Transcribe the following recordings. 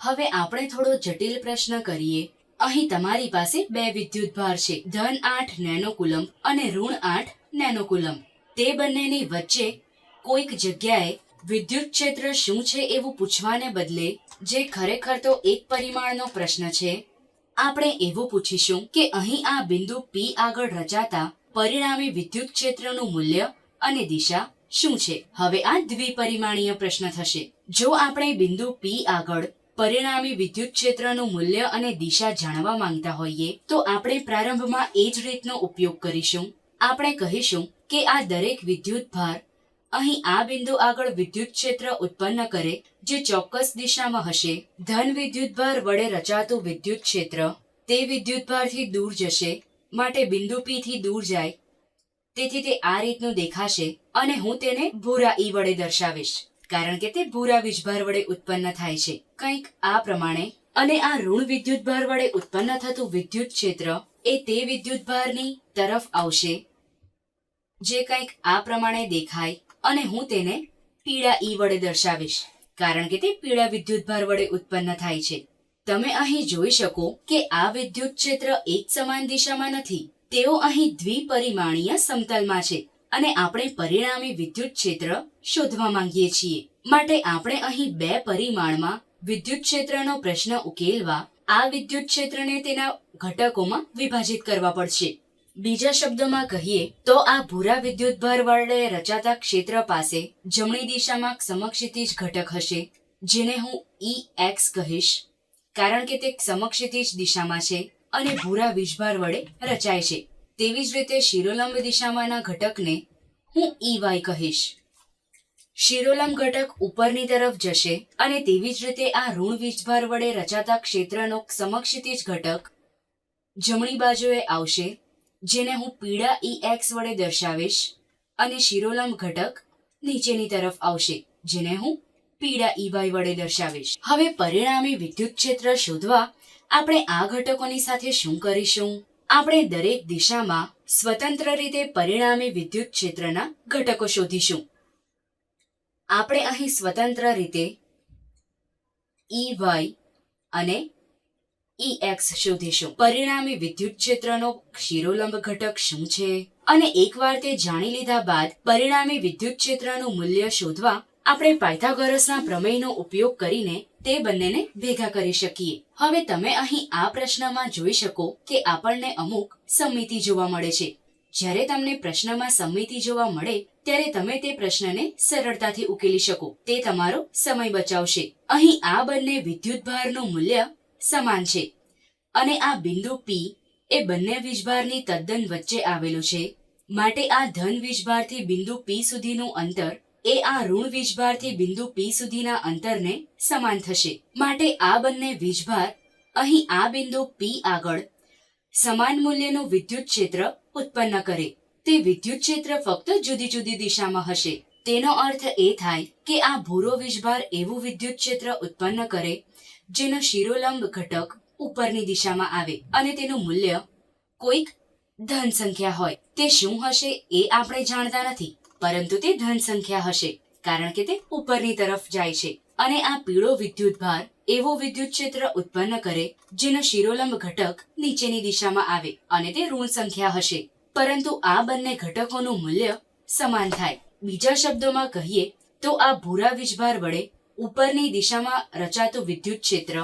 હવે આપણે થોડો જટિલ પ્રશ્ન કરીએ. અહીં તમારી પાસે બે વિદ્યુતભાર છે. ધન આઠ નેનોકુલમ અને ઋણ આઠ નેનોકુલમ. તે બંનેની વચ્ચે કોઈક જગ્યાએ વિદ્યુત ક્ષેત્ર શું છે એવું પૂછવાને બદલે જે ખરેખર તો એક પરિમાણનો પ્રશ્ન છે, આપણે એવું પૂછીશું કે અહીં આ બિંદુ પી આગળ રચાતા પરિણામી વિદ્યુત ક્ષેત્રનું મૂલ્ય અને દિશા શું છે? હવે આ દ્વિપરિમાણીય પ્રશ્ન થશે. જો આપણે બિંદુ પી આગળ પરિણામી વિદ્યુત ક્ષેત્રનું મૂલ્ય અને દિશા જાણવા માંગતા હોઈએ, તો આપણે પ્રારંભમાં એ જ રીતનો ઉપયોગ કરીશું. આપણે કહીશું કે આ દરેક વિદ્યુત ભાર અહીં આ બિંદુ આગળ વિદ્યુત ક્ષેત્ર ઉત્પન્ન કરે, જે ચોક્કસ દિશામાં હશે. ધન વિદ્યુતભાર વડે રચાતું વિદ્યુત ક્ષેત્ર તે વિદ્યુતભારથી દૂર જશે, માટે બિંદુ પી થી દૂર જાય. તેથી તે આ રીતનું દેખાશે અને હું તેને ભૂરા ઈ વડે દર્શાવીશ. કારણ કે તે ભૂરા વીજભાર વડે ઉત્પન્ન થાય છે. કંઈક આ પ્રમાણે, અને આ ઋણ વિદ્યુતભાર વડે ઉત્પન્ન થતું વિદ્યુત ક્ષેત્ર એ તે વિદ્યુતભારની તરફ આવશે, જે કંઈક આ પ્રમાણે દેખાય, અને હું તેને પીળા ઈ વડે દર્શાવીશ, કારણ કે તે પીળા વિદ્યુતભાર વડે ઉત્પન્ન થાય છે. તમે અહીં જોઈ શકો કે આ વિદ્યુત ક્ષેત્ર એક સમાન દિશામાં નથી, તેઓ અહીં દ્વિપરિમાણીય સમતલમાં છે. અને આપણે પરિણામી વિદ્યુત ક્ષેત્ર શોધવા માંગીએ છીએ. માટે આપણે અહીં બે પરિમાણમાં વિદ્યુત ક્ષેત્રનો પ્રશ્ન ઉકેલવા, આ વિદ્યુત ક્ષેત્રને તેના ઘટકોમાં વિભાજિત કરવા પડશે. બીજા શબ્દોમાં કહીએ તો આ ભૂરા વિદ્યુતભાર વડે રચાતા ક્ષેત્ર પાસે જમણી દિશામાં સમક્ષિતિજ ઘટક હશે, જેને હું ઈ એક્સ કહીશ, કારણ કે તે સમક્ષિતિજ દિશામાં છે અને ભૂરા વીજભાર વડે રચાય છે. તેવી જ રીતે શિરોલંબ દિશામાંના ઘટકને હું ઈવાય કહીશ. શિરોલંબ ઘટક ઉપરની તરફ જશે અને તેવી જ રીતે આ ઋણ વીજભાર વડે રચાતા ક્ષેત્રનો સમક્ષિતિજ ઘટક જમણી બાજુએ આવશે, જેને હું પીળા ઈ એક્સ વડે દર્શાવીશ અને શિરોલંબ ઘટક નીચેની તરફ આવશે, જેને હું પીળા ઈવાય વડે દર્શાવીશ. હવે પરિણામી વિદ્યુત ક્ષેત્ર શોધવા આપણે આ ઘટકોની સાથે શું કરીશું? આપણે દરેક દિશામાં સ્વતંત્ર રીતે પરિણામી વિદ્યુત ક્ષેત્રના ઘટકો શોધીશું. આપણે અહીં સ્વતંત્ર રીતે ઈ વાય અને ઈ એક્સ શોધીશું. પરિણામી વિદ્યુત ક્ષેત્રનો શિરોલંબ ઘટક શું છે? અને એકવાર તે જાણી લીધા બાદ પરિણામી વિદ્યુત ક્ષેત્રનું મૂલ્ય શોધવા આપણે પાયથાગોરસના પ્રમેયનો ઉપયોગ કરીને તે બંનેને ભેગા કરી શકીએ. હવે તમે અહીં આ પ્રશ્નમાં જોઈ શકો કે આપણને અમુક સમિતિ જોવા મળે છે. જ્યારે તમને પ્રશ્નમાં સમિતિ જોવા મળે, ત્યારે તમે તે પ્રશ્નને સરળતાથી ઉકેલી શકો. તે તમારો સમય બચાવશે. અહીં આ બંને વિદ્યુતભારનું મૂલ્ય સમાન છે. અને આ બિંદુ પી એ બંને વીજભારની તદ્દન વચ્ચે આવેલું છે. માટે આ ધન વીજભારથી બિંદુ પી સુધીનું અંતર એ આ ઋણ વીજભારથી બિંદુ પી સુધીના અંતરને સમાન થશે. માટે આ બંને વીજભાર અહીં આ બિંદુ પી આગળ સમાન મૂલ્યનું વિદ્યુત ક્ષેત્ર ઉત્પન્ન કરે. તે વિદ્યુત ક્ષેત્ર ફક્ત જુદી જુદી દિશામાં હશે. તેનો અર્થ એ થાય કે આ ભૂરો વીજભાર એવું વિદ્યુત ક્ષેત્ર ઉત્પન્ન કરે જેનો શિરોલંબ ઘટક ઉપરની દિશામાં આવે અને તેનું મૂલ્ય કોઈક ધન સંખ્યા હોય. તે શું હશે એ આપણે જાણતા નથી. પરંતુ તે ધન સંખ્યા હશે, કારણ કે તે ઉપરની તરફ જાય છે. અને આ પીળો વિદ્યુતભાર એવો વિદ્યુત ક્ષેત્ર ઉત્પન્ન કરે, જેનો શિરોલંબ ઘટક નીચેની દિશામાં આવે અને તે ઋણ સંખ્યા હશે. પરંતુ આ બંને ઘટકોનું મૂલ્ય સમાન થાય. બીજા શબ્દોમાં કહીએ, તો આ ભૂરા વીજભાર વડે ઉપરની દિશામાં રચાતું વિદ્યુત ક્ષેત્ર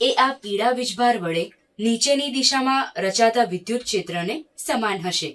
એ આ પીળા વીજભાર વડે નીચેની દિશામાં રચાતા વિદ્યુત ક્ષેત્રને સમાન હશે.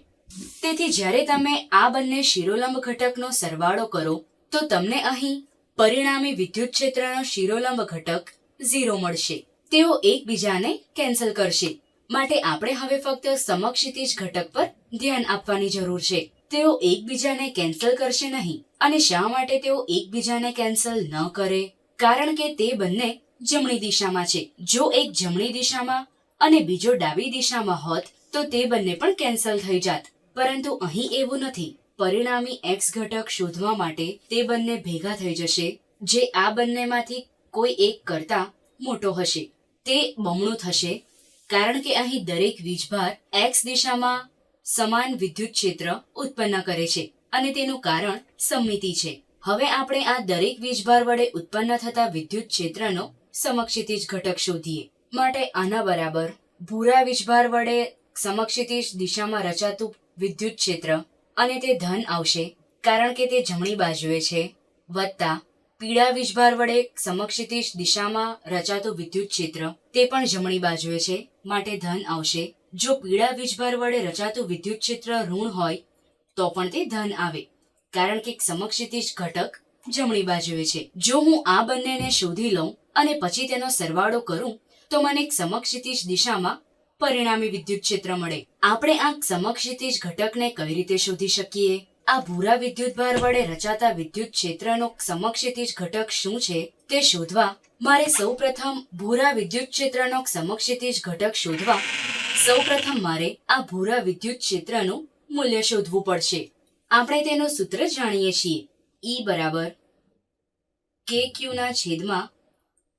તેથી જ્યારે તમે આ બંને શિરોલંબ ઘટકનો સરવાળો કરો, તો તમને અહીં પરિણામી વિદ્યુત ક્ષેત્રનો શિરોલંબ ઘટક ઝીરો મળશે. તેઓ એકબીજાને કેન્સલ કરશે. માટે આપણે હવે ફક્ત સમક્ષિતિજ ઘટક પર ધ્યાન આપવાની જરૂર છે. તેઓ એકબીજાને કેન્સલ કરશે નહીં, અને શા માટે તેઓ એકબીજાને કેન્સલ ન કરે? કારણ કે તે બંને જમણી દિશામાં છે. જો એક જમણી દિશામાં અને બીજો ડાબી દિશામાં હોત, તો તે બંને પણ કેન્સલ થઈ જાત. પરંતુ અહીં એવું નથી. પરિણામી એક્સ ઘટક શોધવા માટે તે બંને ભેગા થઈ જશે, જે આ બંનેમાંથી કોઈ એક કરતા મોટો હશે. તે બમણું થશે, કારણ કે અહીં દરેક વીજભાર એક્સ દિશામાં સમાન વિદ્યુત ક્ષેત્ર ઉત્પન્ન કરે છે અને તેનું કારણ સમમિતિ છે. હવે આપણે આ દરેક વીજભાર વડે ઉત્પન્ન થતા વિદ્યુત ક્ષેત્રનો સમક્ષિતિજ ઘટક શોધીએ. માટે આના બરાબર ભૂરા વીજભાર વડે સમક્ષિતિજ દિશામાં રચાતું વિદ્યુત ક્ષેત્ર અને તે ધન આવશે, કારણ કે તે જમણી બાજુએ છે. વત્તા, પીળા વીજભાર વડે સમક્ષિતિજ દિશામાં રચાતું વિદ્યુત ક્ષેત્ર, તે પણ જમણી બાજુએ છે, માટે ધન આવશે. જો પીળા વીજભાર વડે રચાતું વિદ્યુત ક્ષેત્ર ઋણ હોય, તો પણ તે ધન આવે, કારણ કે સમક્ષિતિજ ઘટક જમણી બાજુએ છે. જો હું આ બંનેને શોધી લઉં અને પછી તેનો સરવાળો કરું, તો મને એક સમક્ષિતિજ દિશામાં પરિણામી વિદ્યુત ક્ષેત્ર મળે. આપણે આ સમક્ષિતિજ ઘટકને કઈ રીતે શોધી શકીએ? આ ભૂરા વિદ્યુતભાર વડે રચાતા વિદ્યુત ક્ષેત્રનો સમક્ષિતિજ ઘટક શું છે તે શોધવા મારે સૌપ્રથમ ભૂરા વિદ્યુત ક્ષેત્રનો સમક્ષિતિજ ઘટક શોધવા સૌપ્રથમ મારે આ ભૂરા વિદ્યુત ક્ષેત્રનું મૂલ્ય શોધવું પડશે. આપણે તેનું સૂત્ર જાણીએ છીએ. ઈ બરાબર કે ક્યુના છેદમાં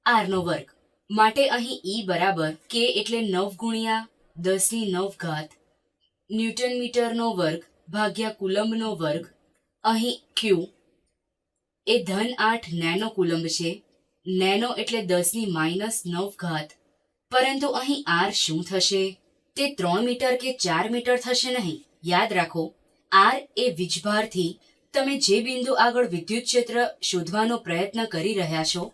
આરનો વર્ગ. માટે અહીં ઈ બરાબર કે એટલે નવ ગુણ્યા દસની નવ ઘાત ન્યૂટન મીટરનો વર્ગ ભાગ્યા કુલંબનો વર્ગ. અહીં ક્યુ એ ધન આઠ નેનો કુલંબ છે. નેનો એટલે દસની માઇનસ નવ ઘાત. પરંતુ અહીં આર શું થશે? તે ત્રણ મીટર કે ચાર મીટર થશે નહીં. યાદ રાખો આર એ વીજભારથી તમે જે બિંદુ આગળ વિદ્યુત ક્ષેત્ર શોધવાનો પ્રયત્ન કરી રહ્યા છો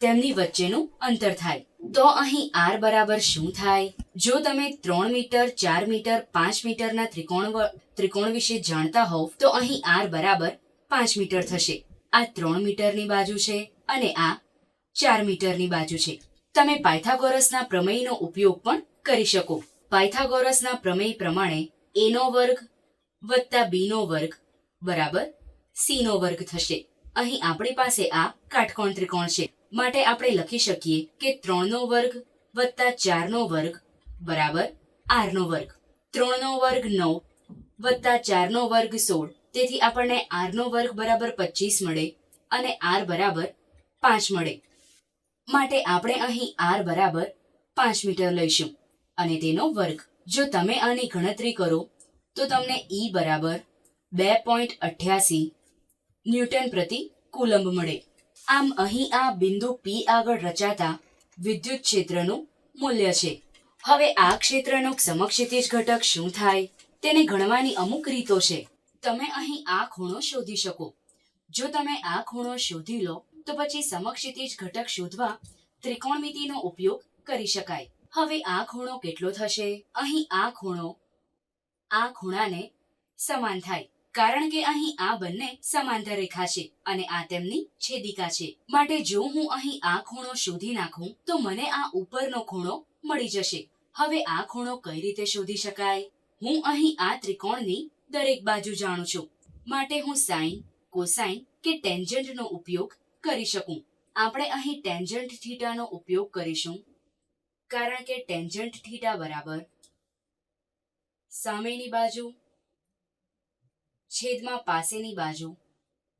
તેમની વચ્ચેનું અંતર થાય. તો અહીં આર બરાબર શું થાય? જો તમે ત્રણ મીટર, ચાર મીટર, પાંચ મીટરના ત્રિકોણ ત્રિકોણ વિશે જાણતા હોવ, તો અહીં આર બરાબર પાંચ મીટર થશે. આ ત્રણ મીટરની બાજુ છે અને આ ચાર મીટરની બાજુ છે. તમે પાયથાગોરસના પ્રમેયનો ઉપયોગ પણ કરી શકો. પાયથાગોરસના પ્રમેય પ્રમાણે એનો વર્ગ વત્તા બીનો વર્ગ બરાબર સીનો વર્ગ થશે. અહીં આપણી પાસે આ કાટકોણ ત્રિકોણ છે. માટે આપણે લખી શકીએ કે ત્રણનો વર્ગ વત્તા ચારનો વર્ગ બરાબર આરનો વર્ગ. ત્રણનો વર્ગ નવ વત્તા ચારનો વર્ગ સોળ. તેથી આપણને આરનો વર્ગ બરાબર પચીસ મળે અને આર બરાબર પાંચ મળે. માટે આપણે અહીં આર બરાબર પાંચ મીટર લઈશું. અને તેનો વર્ગ, જો તમે આની ગણતરી કરો, તો તમને ઈ બરાબર બે પોઈન્ટ અઠ્યાસી ન્યૂટન પ્રતિ કુલંબ મળે. આમ અહીં આ બિંદુ પી આગળ રચાતા વિદ્યુત ક્ષેત્રનું મૂલ્ય છે. હવે આ ક્ષેત્રનો સમક્ષિતિજ ઘટક શું થાય તેને ગણવાની અમુક રીતો છે. તમે અહીં આ ખૂણો શોધી શકો. જો તમે આ ખૂણો શોધી લો, તો પછી સમક્ષિતિજ ઘટક શોધવા ત્રિકોણમિતિનો ઉપયોગ કરી શકાય. હવે આ ખૂણો કેટલો થશે? અહીં આ ખૂણો આ ખૂણાને સમાન થાય. કારણ કે અહીં આ બંને સમાંતર રેખા છે અને આ તેમની છેદિકા છે. માટે જો હું અહીં આ ખૂણો શોધી નાખું, તો મને આ ઉપરનો ખૂણો મળી જશે. હવે આ ખૂણો કઈ રીતે શોધી શકાય? હું અહીં આ ત્રિકોણની દરેક બાજુ જાણું છું. માટે હું સાઈન, કોસાઈન કે ટેન્જન્ટનો ઉપયોગ કરી શકું. આપણે અહીં ટેન્જન્ટ થીટાનો ઉપયોગ કરીશું. કારણ કે ટેન્જન્ટ થીટા બરાબર સામેની બાજુ છેદમાં પાસેની બાજુ.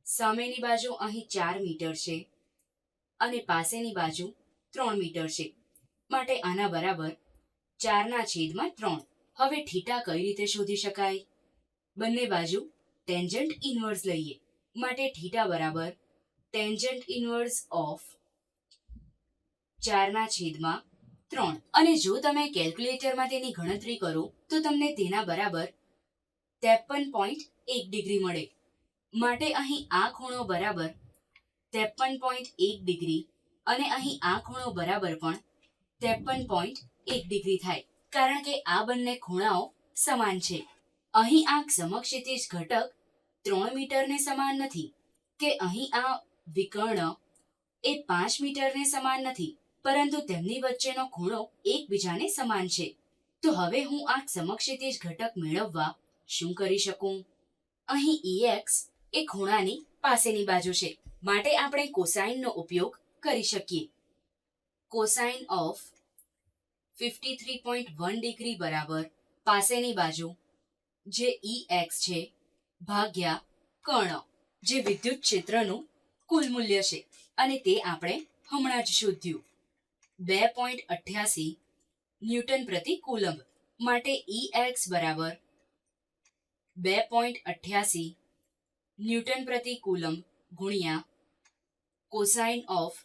સામેની બાજુ અહીં ચાર મીટર છે અને પાસેની બાજુ ત્રણ મીટર છે. માટે આના બરાબર ચારના છેદમાં ત્રણ. હવે થીટા કઈ રીતે શોધી શકાય? બંને બાજુ ટેન્જન્ટ ઇન્વર્સ લઈએ. માટે થીટા બરાબર ટેન્જન્ટ ઇન્વર્સ ઓફ ચારના છેદમાં ત્રણ. અને જો તમે કેલ્ક્યુલેટરમાં તેની ગણતરી કરો, તો તમને તેના બરાબર ત્રેપન પોઈન્ટ એક ડિગ્રી મળે. માટે અહીં આ ખૂણો બરાબર ત્રેપન પોઈન્ટ એક ડિગ્રી અને અહીં આ ખૂણો બરાબર પણ ત્રેપન પોઈન્ટ એક ડિગ્રી થાય. કારણ કે આ બંને ખૂણાઓ સમાન છે. અહીં આ સમક્ષિતિજ ઘટક ત્રણ મીટરને સમાન નથી કે અહીં આ વિકર્ણ એ પાંચ મીટરને સમાન નથી, પરંતુ તેમની વચ્ચેનો ખૂણો એકબીજાને સમાન છે. તો હવે હું આ સમક્ષિતિજ ઘટક મેળવવા શું કરી શકું? અહીં EX એ ખૂણાની પાસેની બાજુ છે. માટે આપણે કોસાઇનનો ઉપયોગ કરી શકીએ. Cosine of fifty three point one degree બરાબર પાસેની બાજુ જે EX છે ભાગ્યા કર્ણ, જે વિદ્યુત ક્ષેત્રનું કુલ મૂલ્ય છે. અને તે આપણે હમણાં જ શોધ્યું. બે પોઈન્ટ અઠ્યાસી ન્યૂટન પ્રતિ કુલંબ. માટે EX બરાબર બે પોઈન્ટ અઠ્યાસી ન્યૂટન પ્રતિ કુલંબ ગુણ્યા cosine of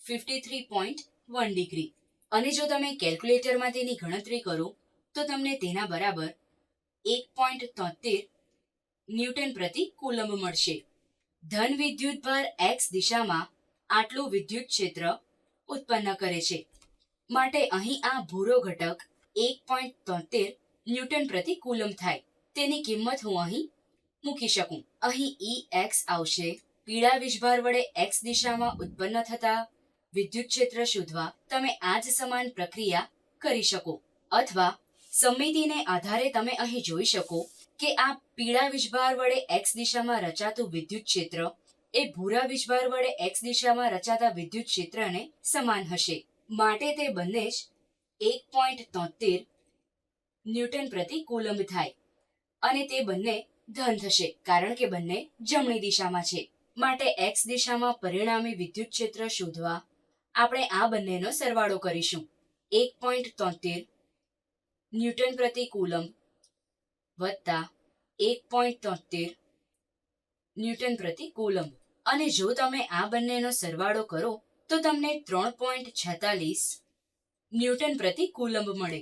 fifty three point one degree અને જો તમે કેલ્ક્યુલેટરમાં તેની ગણતરી કરો, તો તમને તેના બરાબર એક પોઈન્ટ તોતેર ન્યૂટન પ્રતિ કુલંબ મળશે. ધન વિદ્યુતભાર એક્સ દિશામાં આટલું વિદ્યુત ક્ષેત્ર ઉત્પન્ન કરે છે. માટે અહીં આ ભૂરો ઘટક એક પોઈન્ટ તોતેર ન્યૂટન પ્રતિ કુલમ થાય. તેની કિંમત હું અહીં મૂકી શકું. અહીં ઈ એક્સ આવશે. પીળા વીજભાર વડે એક્સ દિશામાં ઉત્પન્ન થતા વિદ્યુત ક્ષેત્ર શોધવા તમે આ જ સમાન પ્રક્રિયા કરી શકો. અથવા સમમિતિને આધારે તમે અહીં જોઈ શકો કે આ પીળા વીજભાર વડે એક્સ દિશામાં રચાતું વિદ્યુત ક્ષેત્ર એ ભૂરા વીજભાર વડે એક્સ દિશામાં રચાતા વિદ્યુત ક્ષેત્રને સમાન હશે. માટે તે બંને જ એક પોઈન્ટ તોતેર ન્યૂટન પ્રતિ કુલંબ થાય. અને તે બંને ધન થશે, કારણ કે બંને જમણી દિશામાં છે. માટે એક્સ દિશામાં પરિણામી વિદ્યુત ક્ષેત્ર શોધવા આપણે આ બંનેનો સરવાળો કરીશું. એક પોઈન્ટ તોતેર ન્યૂટન પ્રતિ કુલમ વત્તા એક પોઈન્ટ તોતેર ન્યૂટન પ્રતિ કુલમ અને જો તમે આ બંનેનો સરવાળો કરો, તો તમને ત્રણ પોઈન્ટ છેતાલીસ ન્યૂટન પ્રતિ કુલંબ મળે.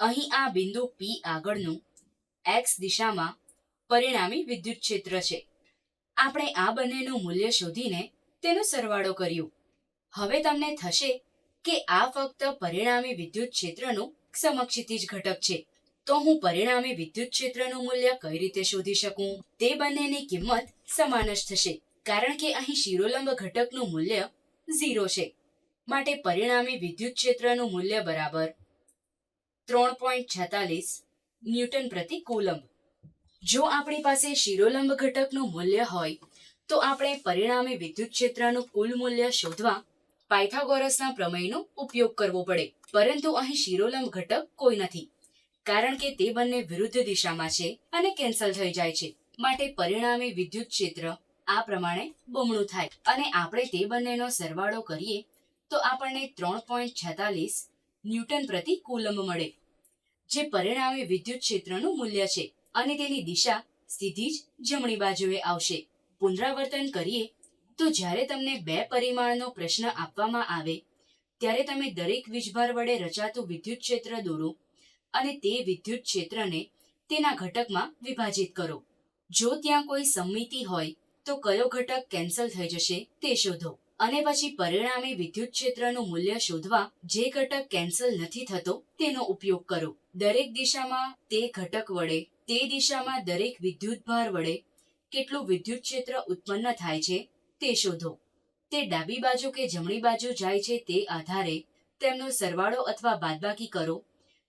અહીં આ બિંદુ પી આગળનું એક્સ દિશામાં પરિણામી વિદ્યુત ક્ષેત્ર છે. આપણે આ બંનેનું મૂલ્ય શોધીને તેનો સરવાળો કર્યો. હવે તમને થશે કે આ ફક્ત પરિણામી વિદ્યુત ક્ષેત્રનું સમક્ષિતિજ ઘટક છે. તો હું પરિણામી વિદ્યુત ક્ષેત્રનું મૂલ્ય કઈ રીતે શોધી શકું? તે બંનેની કિંમત સમાન જ થશે, કારણ કે અહીં શિરોલંબ ઘટકનું મૂલ્ય ઝીરો છે. માટે પરિણામી વિદ્યુત ક્ષેત્રનું મૂલ્ય બરાબર ત્રણ પોઈન્ટ છેતાલીસ ન્યૂટન પ્રતિ કુલંબ. જો આપણી પાસે શિરોલંબ ઘટકનું મૂલ્ય હોય, તો આપણે પરિણામે વિદ્યુત ક્ષેત્રનું કુલ મૂલ્ય શોધવા પાયથાગોરસના પ્રમેયનો ઉપયોગ કરવો પડે. પરંતુ અહીં શિરોલંબ ઘટક કોઈ નથી, કારણ કે તે બંને વિરુદ્ધ દિશામાં છે અને કેન્સલ થઈ જાય છે. માટે પરિણામે વિદ્યુત ક્ષેત્ર આ પ્રમાણે બમણું થાય. અને આપણે તે બંનેનો સરવાળો કરીએ, તો આપણને ત્રણ પોઈન્ટ છેતાલીસ ન્યૂટન પ્રતિ કુલંબ મળે. જે પરિણામે વિદ્યુત ક્ષેત્રનું મૂલ્ય છે અને તેની દિશા સીધી જ જમણી બાજુએ આવશે. પુનરાવર્તન કરીએ તો જ્યારે તમને બે પરિમાણનો પ્રશ્ન આપવામાં આવે, ત્યારે તમે દરેક વીજભાર વડે રચાતું વિદ્યુત ક્ષેત્ર દોરો અને તે વિદ્યુત ક્ષેત્રને તેના ઘટકમાં વિભાજિત કરો. જો ત્યાં કોઈ સમમિતિ હોય, તો કયો ઘટક કેન્સલ થઈ જશે તે શોધો. અને પછી પરિણામે વિદ્યુત ક્ષેત્રનું મૂલ્ય શોધવા જે ઘટક કેન્સલ નથી થતો તેનો ઉપયોગ કરો. દરેક દિશામાં તે ઘટક વડે, તે દિશામાં દરેક વિદ્યુતભાર વડે કેટલું વિદ્યુત ક્ષેત્ર ઉત્પન્ન થાય છે તે શોધો. તે ડાબી બાજુ કે જમણી બાજુ જાય છે તે આધારે તેમનો સરવાળો અથવા બાદબાકી કરો,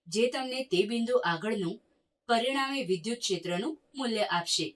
જે તમને તે બિંદુ આગળનું પરિણામે વિદ્યુત ક્ષેત્રનું મૂલ્ય આપશે.